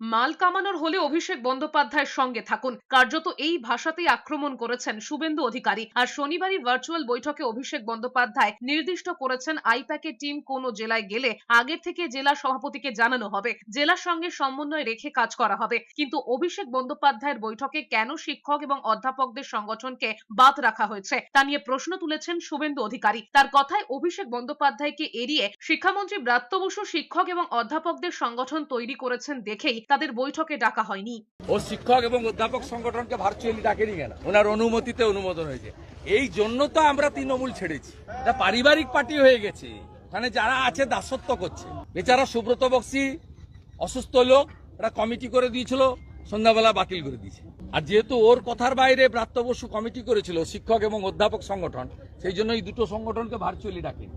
মাল কামানোর হলে অভিষেক বন্দ্যোপাধ্যায়ের সঙ্গে থাকুন। কার্যত এই ভাষাতেই আক্রমণ করেছেন শুভেন্দু অধিকারী। আর শনিবারই ভার্চুয়াল বৈঠকে অভিষেক বন্দ্যোপাধ্যায় নির্দিষ্ট করেছেন আইপ্যাকের টিম কোন জেলায় গেলে আগে থেকে জেলা সভাপতিকে জানানো হবে। জেলার সঙ্গে সমন্বয় রেখে কাজ করা হবে। কিন্তু অভিষেক বন্দ্যোপাধ্যায়ের বৈঠকে কেন শিক্ষক এবং অধ্যাপকদের সংগঠনকে বাদ রাখা হয়েছে তা নিয়ে প্রশ্ন তুলেছেন শুভেন্দু অধিকারী। তার কথায় অভিষেক বন্দ্যোপাধ্যায়কে এড়িয়ে শিক্ষামন্ত্রী ব্রাত্য বসু শিক্ষক এবং অধ্যাপকদের সংগঠন তৈরি করেছেন দেখেই তাদের বৈঠকে ডাকা হয়নি। ও শিক্ষক এবং অধ্যাপক সংগঠনকে ভার্চুয়ালি ডাকেনি কেন? ওনার অনুমতিতে অনুমোদন হয়েছে। এই জন্য তো আমরা তৃণমূল ছেড়েছি। এটা পারিবারিক পার্টি হয়ে গেছে। ওখানে যারা আছে দাসত্ব করছে। বেচারা সুব্রত বক্সি, অসুস্থ লোক একটা কমিটি করে দিয়েছিল, সন্ধ্যাবেলা বাতিল করে দিয়েছে। আর যেহেতু ওর কথার বাইরে ব্রাত্য বসু কমিটি করেছিল, শিক্ষক এবং অধ্যাপক সংগঠন, সেই জন্য এই দুটো সংগঠনকে ভার্চুয়ালি ডাকেনি।